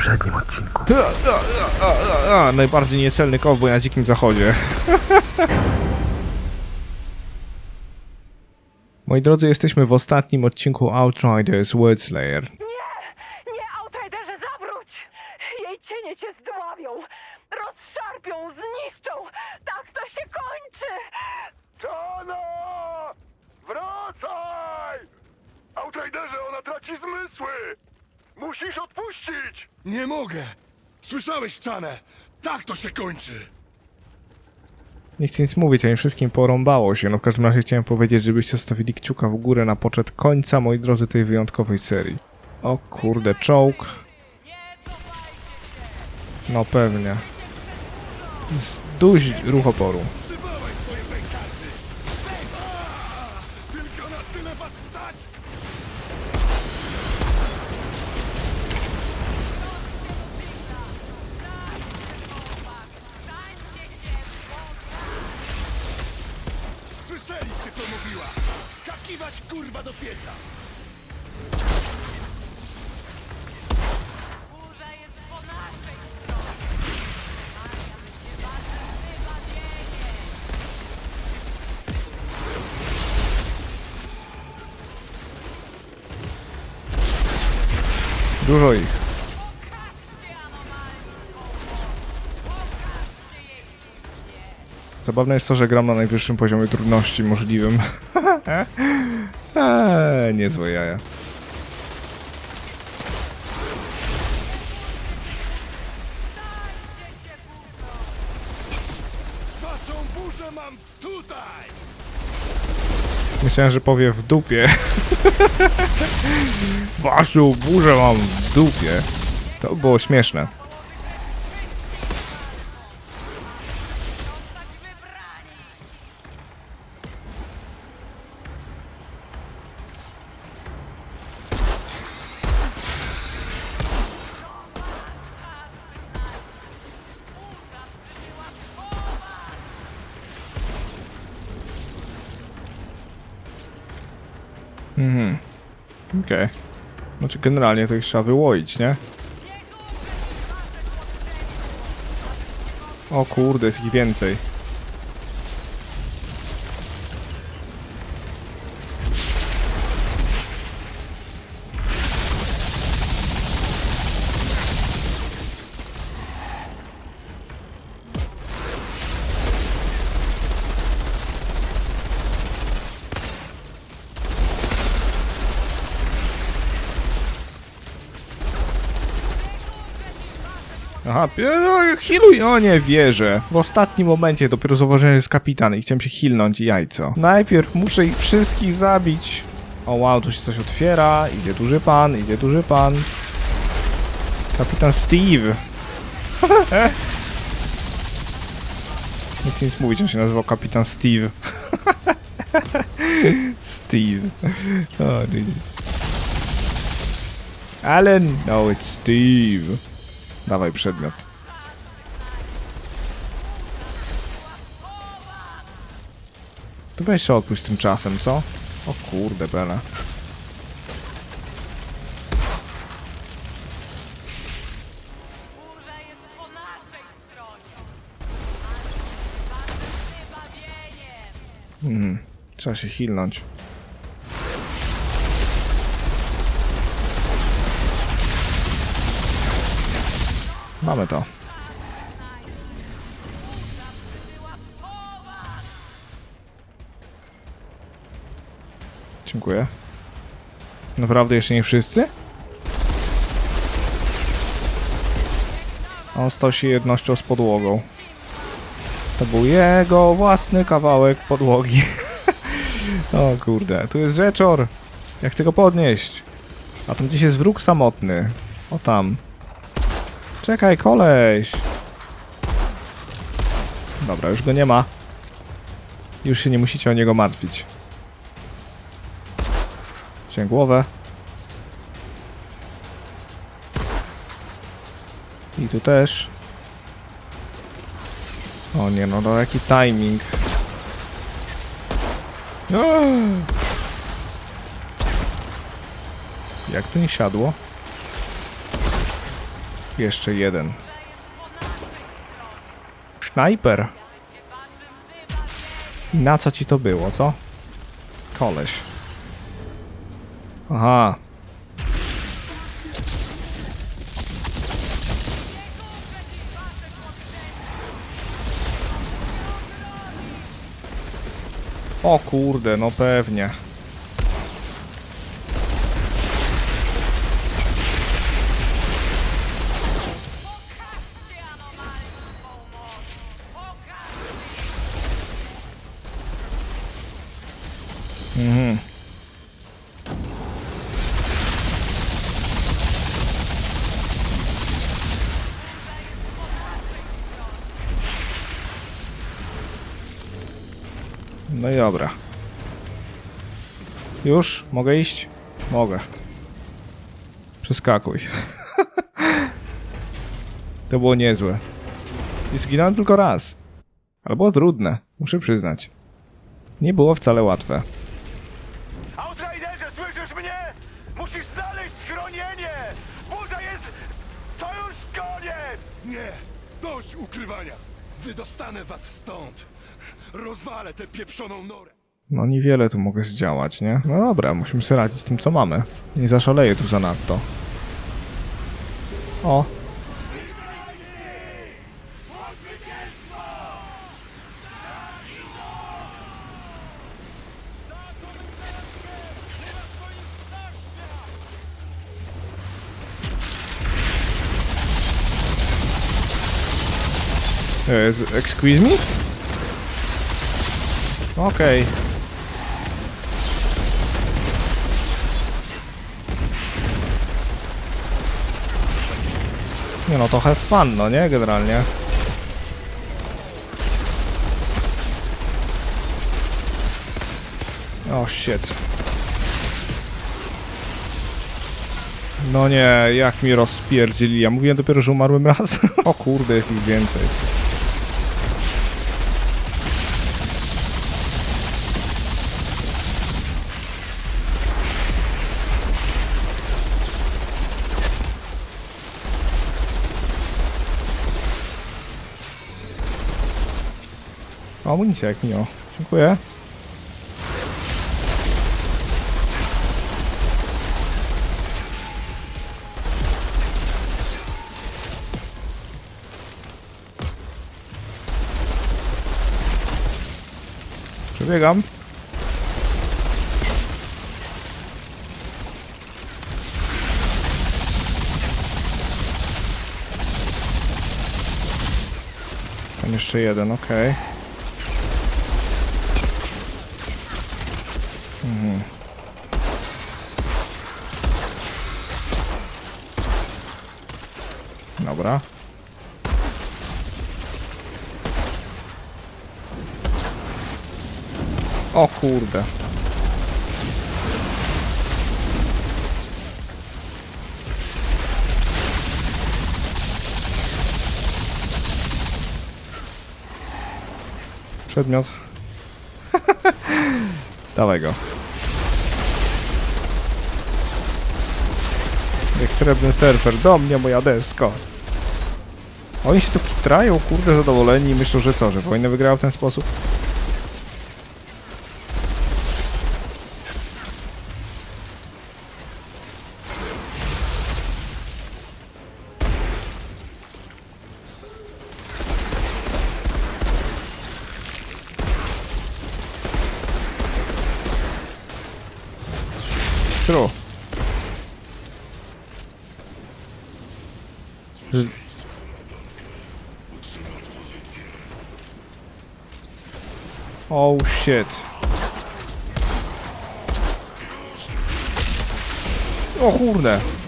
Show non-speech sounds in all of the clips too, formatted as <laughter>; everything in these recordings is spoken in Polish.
poprzednim odcinku. A, a, a, a, a, najbardziej niecelny kowboj na dzikim zachodzie. <laughs> Moi drodzy, jesteśmy w ostatnim odcinku Outriders Wordslayer. Nie, Outriderze, zawróć! Jej cienie cię zdławią, rozszarpią, zniszczą! Tak to się kończy! Czano! Wracaj! Outriderze, ona traci zmysły! Musisz odpuścić! Nie mogę! Słyszałeś, Czane? Tak to się kończy! Nie chcę nic mówić, a im wszystkim porąbało się. No w każdym razie chciałem powiedzieć, żebyście zostawili kciuka w górę na poczet końca, moi drodzy, tej wyjątkowej serii. O kurde, czołg. No pewnie. Zduś ruch oporu. Dużo ich. Zabawne jest to, że gram na najwyższym poziomie trudności możliwym. <laughs> eee, niezłe jaja. Myślałem, że powie w dupie. <laughs> Waszą burzę mam w dupie. To było śmieszne. Okej. Znaczy generalnie to ich trzeba wyłoić, nie? O kurde, jest ich więcej. Aha, pie- no, healuj! O nie wierzę. W ostatnim momencie dopiero zauważyłem, że jest kapitan i chciałem się healnąć jajco. Najpierw muszę ich wszystkich zabić. O wow, tu się coś otwiera. Idzie duży pan, idzie duży pan. Kapitan Steve. <laughs> Nic nic mówić, on się nazywał kapitan Steve. <laughs> Steve. O, Jesus. Alan! No, it's Steve. Dawaj przedmiot. To weź się odpuść tym czasem, co? O kurde, bele. Mhm. Trzeba się hilnąć. Mamy to. Dziękuję. Naprawdę jeszcze nie wszyscy? On stał się jednością z podłogą. To był jego własny kawałek podłogi. <laughs> o kurde, tu jest rzeczor. Ja chcę go podnieść. A tam gdzieś jest wróg samotny. O tam. Czekaj, koleś. Dobra, już go nie ma. Już się nie musicie o niego martwić. Cię głowę. I tu też. O nie, no, no jaki timing. Jak to nie siadło? Jeszcze jeden. Snajper. Na co ci to było, co? Koleś. Aha. O kurde, no pewnie. No i dobra. Już? Mogę iść? Mogę. Przeskakuj. <laughs> to było niezłe. I zginąłem tylko raz. Ale było trudne, muszę przyznać. Nie było wcale łatwe. Outriderze, słyszysz mnie? Musisz znaleźć schronienie! Burza jest... To już koniec! Nie! Dość ukrywania! Wydostanę was stąd! Rozwalę tę pieprzoną norę! No niewiele tu mogę zdziałać, nie? No dobra, musimy sobie radzić z tym, co mamy. Nie zaszaleję tu zanadto. O! E, Excuse me? Okej. Nie no, to have fun, no nie? Generalnie. O, shit. No nie, jak mi rozpierdzili. Ja mówiłem dopiero, że umarłem raz. <laughs> o kurde, jest ich więcej. Amunicja jak miło. Dziękuję. Przebiegam. Jeszcze jeden, okej. Dobra. O kurde. Przedmiot. <laughs> Dawaj go. Ekstremny surfer, do mnie moja desko. Oni się tu kitrają, kurde, zadowoleni i myślą, że co, że wojnę wygrała w ten sposób? Oh shit. O kurde.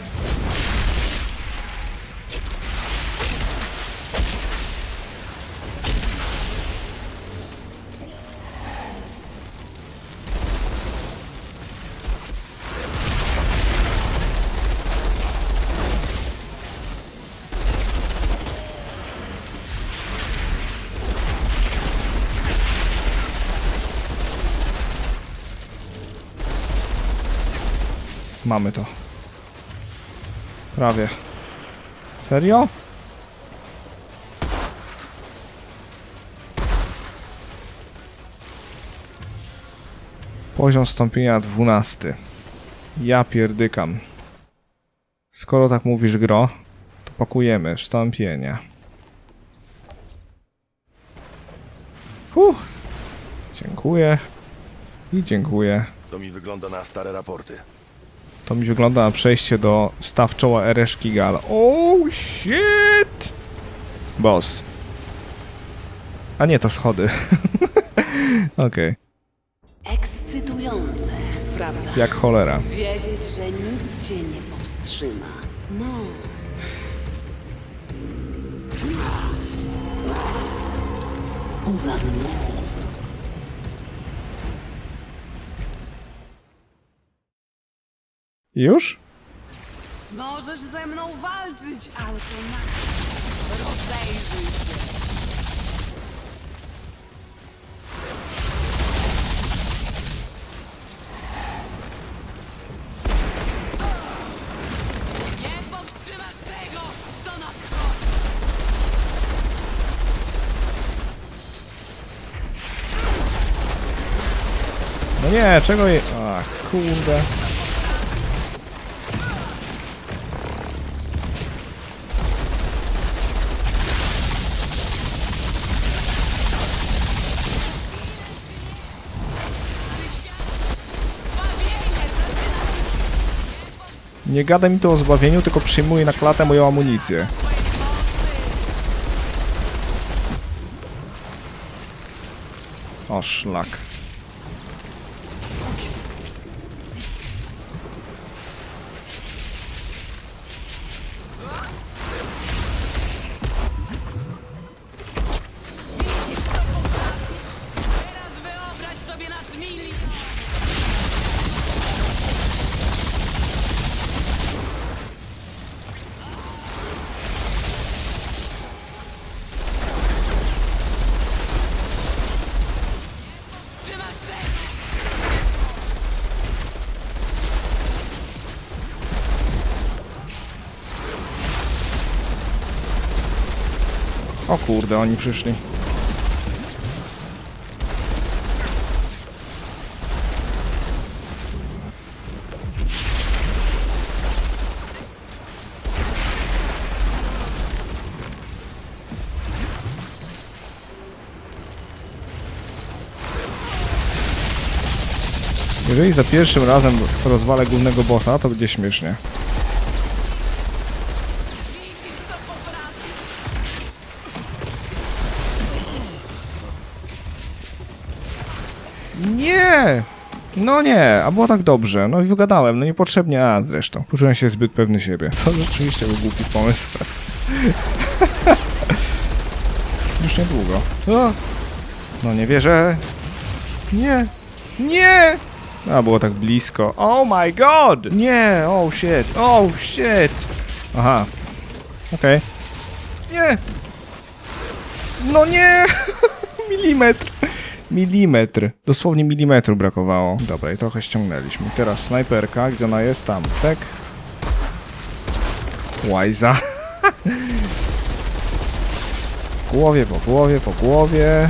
Mamy to. Prawie. Serio? Poziom stąpienia 12. Ja pierdykam. Skoro tak mówisz, gro, to pakujemy wstąpienia. Huh. Dziękuję. I dziękuję. To mi wygląda na stare raporty. To mi wygląda na przejście do staw czoła Ereszki Gal. Oh shit! Boss. A nie, to schody. <laughs> Okej, Ekscytujące, prawda? jak cholera. Wiedzieć, że nic cię nie powstrzyma. No. Poza mną. Już? Możesz ze mną walczyć, ale to na... Rozejrzyj się. Nie powstrzymasz tego, co nadchodzi! No nie, czego je... Ach, kurde. Nie gadaj mi tu o zbawieniu, tylko przyjmuj na klatę moją amunicję. O, szlak. O kurde, oni przyszli. Jeżeli za pierwszym razem rozwalę głównego bossa, to będzie śmiesznie. Nie! No nie, a było tak dobrze. No i wygadałem, no niepotrzebnie, a zresztą. Poczułem się zbyt pewny siebie. To rzeczywiście był głupi pomysł. <laughs> Już niedługo. O! No nie wierzę. Nie! Nie! A, było tak blisko. Oh my god! Nie! Oh shit! Oh shit! Aha. Okej. Nie! No nie! <laughs> Milimetr! Milimetr. Dosłownie milimetru brakowało. Dobra, i trochę ściągnęliśmy. Teraz snajperka, gdzie ona jest? Tam, tak? Łajza. <laughs> Głowie, po głowie, po głowie.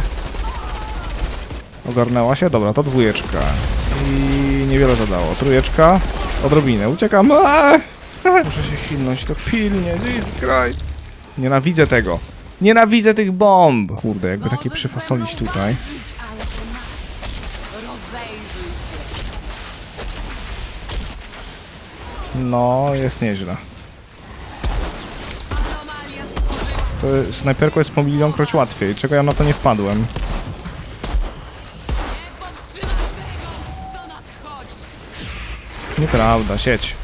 Ogarnęła się? Dobra, to dwójeczka. I niewiele zadało. Trójeczka. Odrobinę. Uciekam. <laughs> Muszę się chwilnąć, to pilnie. Jesus Christ. Nienawidzę tego. Nienawidzę tych bomb. Kurde, jakby takie przyfasolić tutaj. walczyć, ale to na... Rozejrzyj się. No, jest nieźle. To snajperką jest po milionkroć łatwiej. Czego ja na to nie wpadłem? Nieprawda, sieć.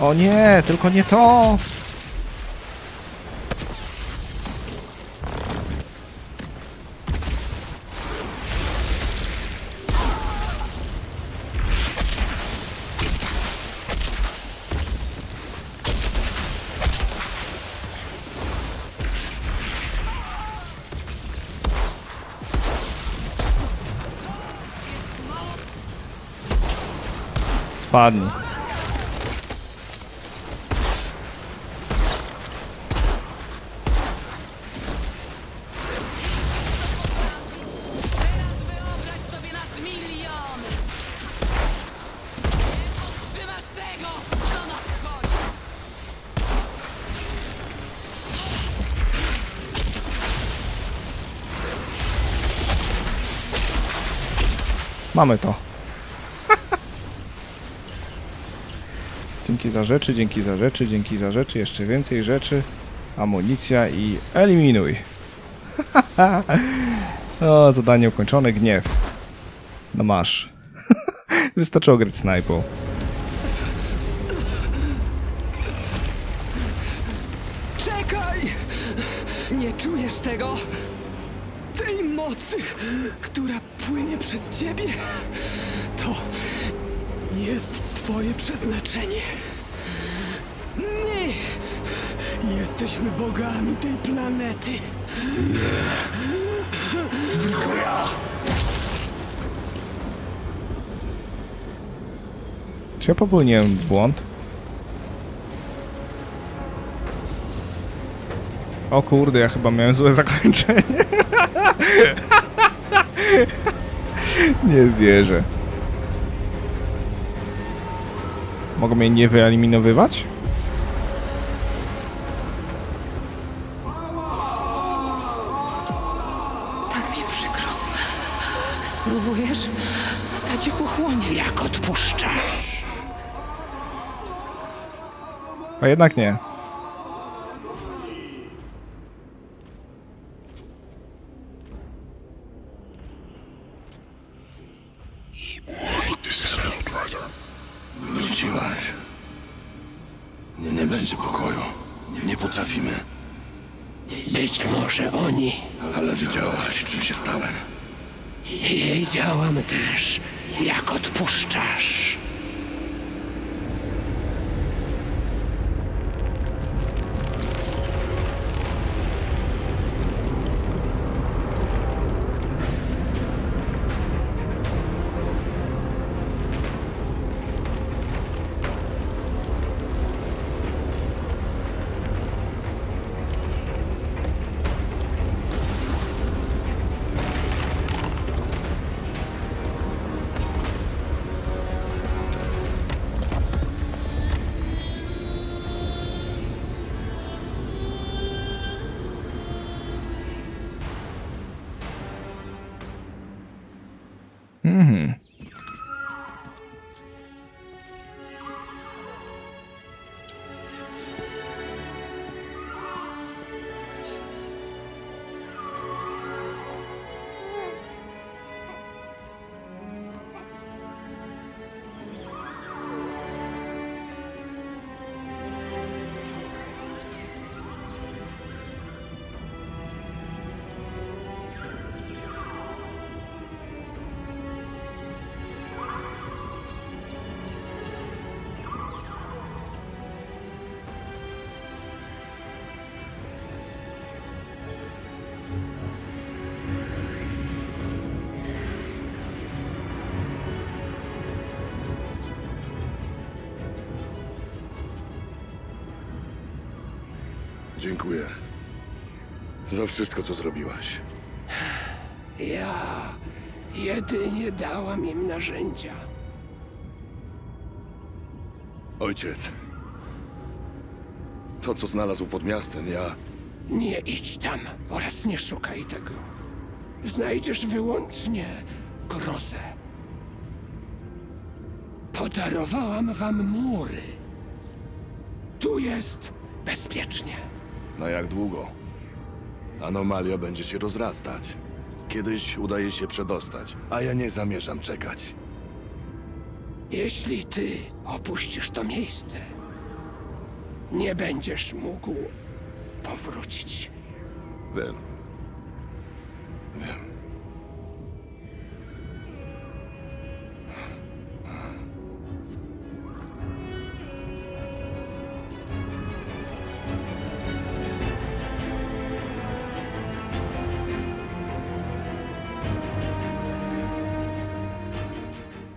O nie, tylko nie to! Nadchodzi! Mamy to. Dzięki za rzeczy, dzięki za rzeczy, dzięki za rzeczy, jeszcze więcej rzeczy. Amunicja i eliminuj. <laughs> o, zadanie ukończone, gniew. No masz. <laughs> Wystarczyło grać snajpą. Czekaj! Nie czujesz tego? Tej mocy, która płynie przez ciebie? To jest twoje przeznaczenie. My jesteśmy bogami tej planety. Czy ja popełniłem błąd? O kurde, ja chyba miałem złe zakończenie. <laughs> nie wierzę. Mogą mnie nie wyeliminowywać? A jednak nie. Wróciłaś. Nie, nie będzie pokoju. Nie potrafimy. Być może oni. Ale widziałaś, czym się stałem. I widziałam też, jak odpuszczasz. Dziękuję. Za wszystko, co zrobiłaś. Ja jedynie dałam im narzędzia. Ojciec. To, co znalazł pod miastem, ja... Nie idź tam oraz nie szukaj tego. Znajdziesz wyłącznie grozę. Podarowałam wam mury. Tu jest bezpiecznie. Na jak długo? Anomalia będzie się rozrastać. Kiedyś udaje się przedostać, a ja nie zamierzam czekać. Jeśli ty opuścisz to miejsce, nie będziesz mógł powrócić. Wiem. Wiem.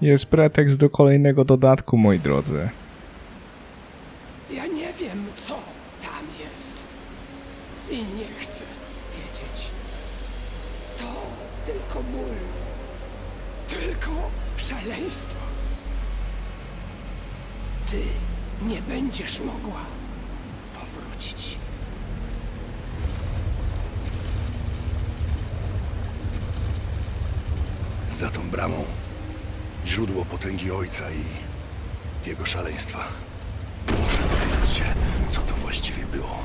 Jest pretekst do kolejnego dodatku, moi drodzy. Ja nie wiem, co tam jest. I nie chcę wiedzieć. To tylko ból. Tylko szaleństwo. Ty nie będziesz mogła powrócić. Za tą bramą źródło potęgi ojca i jego szaleństwa. Muszę dowiedzieć się, co to właściwie było.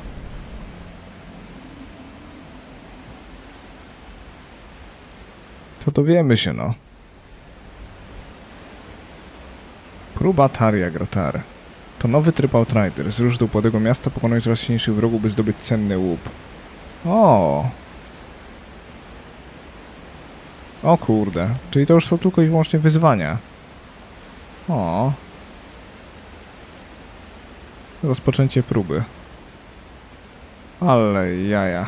To dowiemy się, no. Próba Taria Grotar. To nowy tryb Outrider. Zrusz do upłodego miasta, pokonać coraz silniejszych wrogów, by zdobyć cenny łup. O! O kurde. Czyli to już są tylko i wyłącznie wyzwania. O. Rozpoczęcie próby. Ale jaja.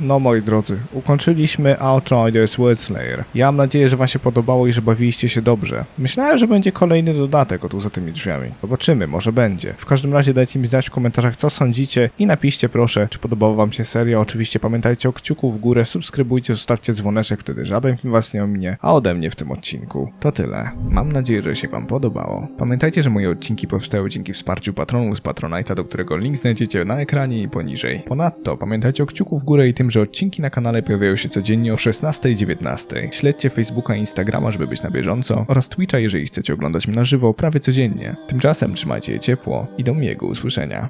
No moi drodzy, ukończyliśmy Outriders Worldslayer. Ja mam nadzieję, że wam się podobało i że bawiliście się dobrze. Myślałem, że będzie kolejny dodatek o tu za tymi drzwiami. Zobaczymy, może będzie. W każdym razie dajcie mi znać w komentarzach co sądzicie i napiszcie proszę, czy podobała wam się seria. Oczywiście pamiętajcie o kciuku w górę, subskrybujcie, zostawcie dzwoneczek, wtedy żaden film was nie ominie, a ode mnie w tym odcinku to tyle. Mam nadzieję, że się wam podobało. Pamiętajcie, że moje odcinki powstały dzięki wsparciu patronów z Patronite'a, do którego link znajdziecie na ekranie i poniżej. Ponadto pamiętajcie o kciuku w górę i tym, że odcinki na kanale pojawiają się codziennie o 16 i 19. Śledźcie Facebooka i Instagrama, żeby być na bieżąco oraz Twitcha, jeżeli chcecie oglądać mnie na żywo prawie codziennie. Tymczasem trzymajcie je ciepło i do miłego usłyszenia.